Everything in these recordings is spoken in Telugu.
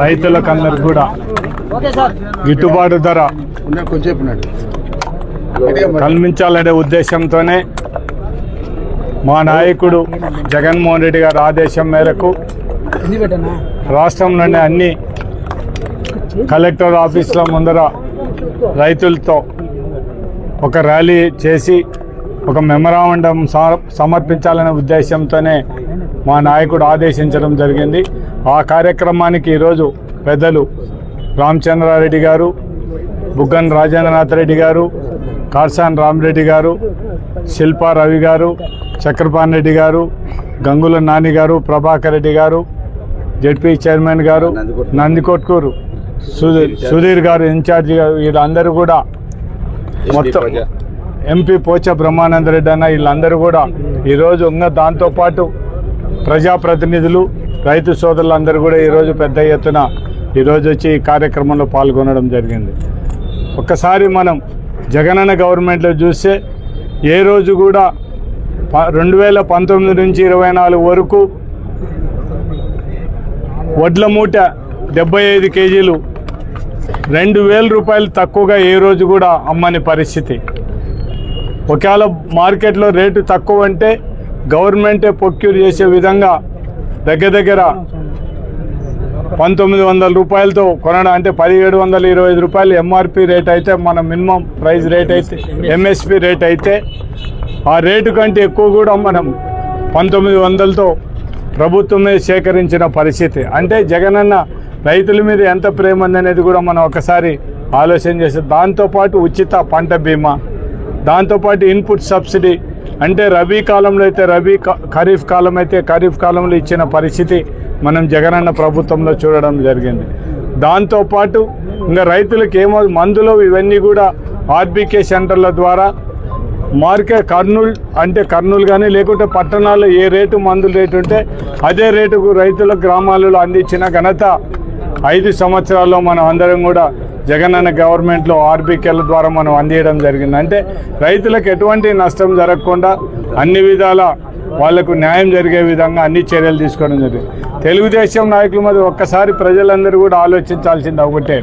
రైతుల ప్రభుత్వం కూడా గిట్టుబాటు ధర. చెప్పినట్టు. కల్పించాలనే ఉద్దేశంతోనే మా నాయకుడు జగన్మోహన్ రెడ్డి గారి ఆదేశం మేరకు రాష్ట్రంలోని అన్ని కలెక్టర్ ఆఫీసుల ముందర రైతులతో ఒక ర్యాలీ చేసి ఒక మెమరాండం సమ- సమర్పించాలనే ఉద్దేశంతోనే మా నాయకుడు ఆదేశించడం జరిగింది. ఆ కార్యక్రమానికి ఈరోజు పెద్దలు రామచంద్రారెడ్డి గారు బుగ్గన్ రాజేంద్రనాథ్ రెడ్డి గారు కార్సాన్ రామరెడ్డి గారు శిల్పా రవి గారు చక్రపాణి రెడ్డి గారు గంగుల నాని గారు ప్రభాకర్ రెడ్డి గారు జడ్పీ చైర్మన్ గారు నందికొట్కూరు సుధీర్ సుధీర్ గారు ఇన్ఛార్జి గారు వీళ్ళందరూ కూడా మొత్తం ఎంపీ పోచ బ్రహ్మానంద రెడ్డి అన్న వీళ్ళందరూ కూడా ఈరోజు ఉన్న దాంతోపాటు ప్రజాప్రతినిధులు రైతు సోదరులందరూ కూడా ఈరోజు పెద్ద ఎత్తున ఈరోజు వచ్చి ఈ కార్యక్రమంలో పాల్గొనడం జరిగింది. ఒక్కసారి మనం జగనన్న గవర్నమెంట్లో చూస్తే ఏ రోజు కూడా ప- రెండు వేల పంతొమ్మిది నుంచి ఇరవై నాలుగు వరకు వడ్ల మూట డెబ్బై ఐదు కేజీలు రెండు వేల రూపాయలు తక్కువగా ఏ రోజు కూడా అమ్మని పరిస్థితి. ఒకవేళ మార్కెట్లో రేటు తక్కువ అంటే గవర్నమెంటే ప్రొక్యూర్ చేసే విధంగా దగ్గర దగ్గర పంతొమ్మిది వందల రూపాయలతో కొనడం అంటే పదిహేడు వందల ఇరవై ఐదు రూపాయలు ఎంఆర్పి రేట్ అయితే మన మినిమం ప్రైస్ రేట్ అయితే ఎంఎస్పి రేట్ అయితే ఆ రేటు కంటే ఎక్కువ కూడా మనం పంతొమ్మిది వందలతో ప్రభుత్వమే సేకరించిన పరిస్థితి. అంటే జగనన్న రైతుల మీద ఎంత ప్రేమ ఉందనేది కూడా మనం ఒకసారి ఆలోచన చేస్తే దాంతోపాటు ఉచిత పంట బీమా దాంతోపాటు ఇన్పుట్ సబ్సిడీ అంటే రబీ కాలంలో అయితే రబీ కా- ఖరీఫ్ కాలం అయితే ఖరీఫ్ కాలంలో ఇచ్చిన పరిస్థితి మనం జగనన్న ప్రభుత్వంలో చూడడం జరిగింది. దాంతోపాటు ఇంకా రైతులకు ఏమో మందులు ఇవన్నీ కూడా ఆర్బీకే సెంటర్ల ద్వారా మార్కెట్ కర్నూలు అంటే కర్నూలు కానీ లేకుంటే పట్టణాల్లో ఏ రేటు మందుల రేటు ఉంటే అదే రేటుకు రైతుల గ్రామాలలో అందించిన ఘనత ఐదు సంవత్సరాల్లో మనం అందరం కూడా జగనన్న గవర్నమెంట్లో ఆర్బీకేల ద్వారా మనం అందించడం జరిగింది. అంటే రైతులకు ఎటువంటి నష్టం జరగకుండా అన్ని విధాల వాళ్ళకు న్యాయం జరిగే విధంగా అన్ని చర్యలు తీసుకోవడం జరిగింది. తెలుగుదేశం నాయకుల మీద ఒక్కసారి ప్రజలందరూ కూడా ఆలోచించాల్సింది ఒకటే.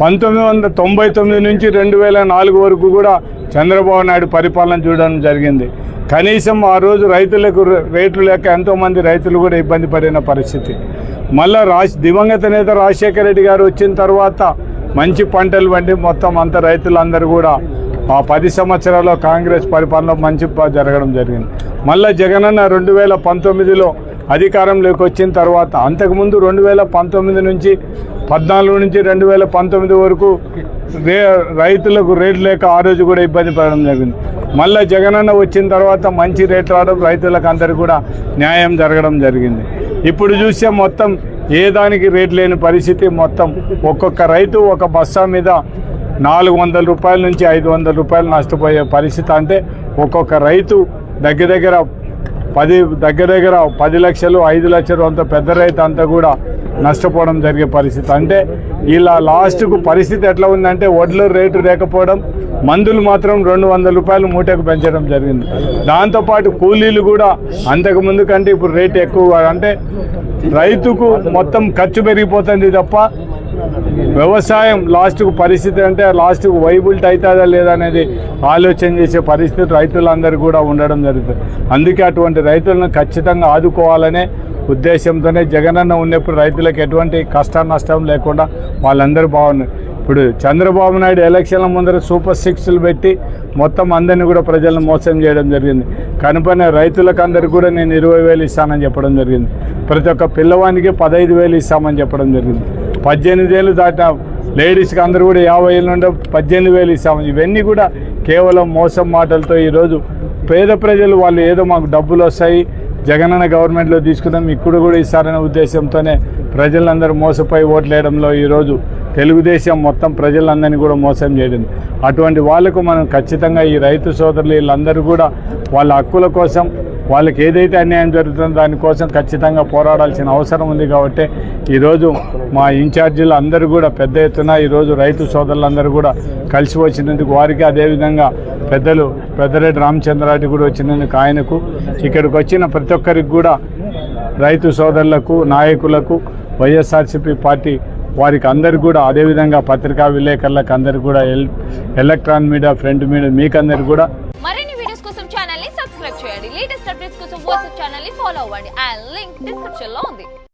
పంతొమ్మిది వందల తొంభై తొమ్మిది నుంచి రెండు వేల నాలుగు వరకు కూడా చంద్రబాబు నాయుడు పరిపాలన చూడడం జరిగింది. కనీసం ఆ రోజు రైతులకు రేట్లు లేక ఎంతోమంది రైతులు కూడా ఇబ్బంది పడిన పరిస్థితి. మళ్ళా రాజ్ దివంగత నేత రాజశేఖర రెడ్డి గారు వచ్చిన తర్వాత మంచి పంటలు పండి మొత్తం అంత రైతులందరూ కూడా ఆ పది సంవత్సరాల్లో కాంగ్రెస్ పరిపాలన మంచి జరగడం జరిగింది. మళ్ళా జగనన్న రెండు వేల పంతొమ్మిదిలో అధికారంలోకి వచ్చిన తర్వాత అంతకుముందు రెండు వేల పంతొమ్మిది నుంచి పద్నాలుగు నుంచి రెండు వేల పంతొమ్మిది వరకు రే రైతులకు రేట్లు లేక ఆ రోజు కూడా ఇబ్బంది పడడం జరిగింది. మళ్ళీ జగనన్న వచ్చిన తర్వాత మంచి రేట్ రావడం రైతులకు అందరికీ కూడా న్యాయం జరగడం జరిగింది. ఇప్పుడు చూస్తే మొత్తం ఏ దానికి రేట్ లేని పరిస్థితి మొత్తం. ఒక్కొక్క రైతు ఒక బస్సా మీద నాలుగు వందల రూపాయల నుంచి ఐదు వందల రూపాయలు నష్టపోయే పరిస్థితి అంటే ఒక్కొక్క రైతు దగ్గర దగ్గర పది దగ్గర దగ్గర పది లక్షలు ఐదు లక్షలు అంత పెద్ద రైతు అంతా కూడా నష్టపోవడం జరిగే పరిస్థితి. అంటే ఇలా లాస్ట్కు పరిస్థితి ఎట్లా ఉందంటే వడ్లు రేటు లేకపోవడం మందులు మాత్రం రెండు వందల రూపాయలు మూటకు పెంచడం జరిగింది. దాంతోపాటు కూలీలు కూడా అంతకు ముందు కంటే ఇప్పుడు రేటు ఎక్కువ. అంటే రైతుకు మొత్తం ఖర్చు పెరిగిపోతుంది తప్ప వ్యవసాయం లాస్ట్కు పరిస్థితి అంటే లాస్ట్కు వైబుల్ట్ అవుతుందా లేదా అనేది ఆలోచన చేసే పరిస్థితి రైతులందరూ కూడా ఉండడం జరుగుతుంది. అందుకే అటువంటి రైతులను ఖచ్చితంగా ఆదుకోవాలనే ఉద్దేశంతోనే జగనన్న ఉన్నప్పుడు రైతులకు ఎటువంటి కష్ట నష్టం లేకుండా వాళ్ళందరూ బాగున్నారు. ఇప్పుడు చంద్రబాబు నాయుడు ఎలక్షన్ల ముందర సూపర్ సిక్స్లు పెట్టి మొత్తం అందరినీ కూడా ప్రజలను మోసం చేయడం జరిగింది. కనుపనే రైతులకు అందరికీ కూడా నేను ఇరవై వేలు ఇస్తానని చెప్పడం జరిగింది. ప్రతి ఒక్క పిల్లవానికి పదహైదు వేలు ఇస్తామని చెప్పడం జరిగింది. పద్దెనిమిది ఏళ్ళు దాటిన లేడీస్కి అందరూ కూడా యాభై ఏళ్ళు నుండి పద్దెనిమిది వేలు ఇస్తాము ఇవన్నీ కూడా కేవలం మోసం మాటలతో ఈరోజు పేద ప్రజలు వాళ్ళు ఏదో మాకు డబ్బులు వస్తాయి జగనన్న గవర్నమెంట్లో తీసుకుందాం ఇక్కడ కూడా ఇస్తారనే ఉద్దేశంతోనే ప్రజలందరూ మోసపోయి ఓట్లు వేయడంలో ఈరోజు తెలుగుదేశం మొత్తం ప్రజలందరినీ కూడా మోసం చేయడం. అటువంటి వాళ్ళకు మనం ఖచ్చితంగా ఈ రైతు సోదరులు వీళ్ళందరూ కూడా వాళ్ళ హక్కుల కోసం వాళ్ళకి ఏదైతే అన్యాయం జరుగుతుందో దానికోసం ఖచ్చితంగా పోరాడాల్సిన అవసరం ఉంది కాబట్టి ఈరోజు మా ఇన్ఛార్జీలు అందరూ కూడా పెద్ద ఎత్తున ఈరోజు రైతు సోదరులందరూ కూడా కలిసి వచ్చినందుకు వారికి అదేవిధంగా పెద్దలు పెద్దరెడ్డి రామచంద్రారెడ్డి కూడా వచ్చినందుకు ఆయనకు ఇక్కడికి వచ్చిన ప్రతి ఒక్కరికి కూడా రైతు సోదరులకు నాయకులకు వైఎస్ఆర్సీపీ పార్టీ వారికి అందరు కూడా అదేవిధంగా పత్రికా విలేకరులకు అందరు కూడా L electron media front media మీకందరు కూడా వాట్సాప్ ఛానల్ని ఫాలో అవ్వండి. అండ్ లింక్ డిస్క్రిప్షన్లో ఉంది.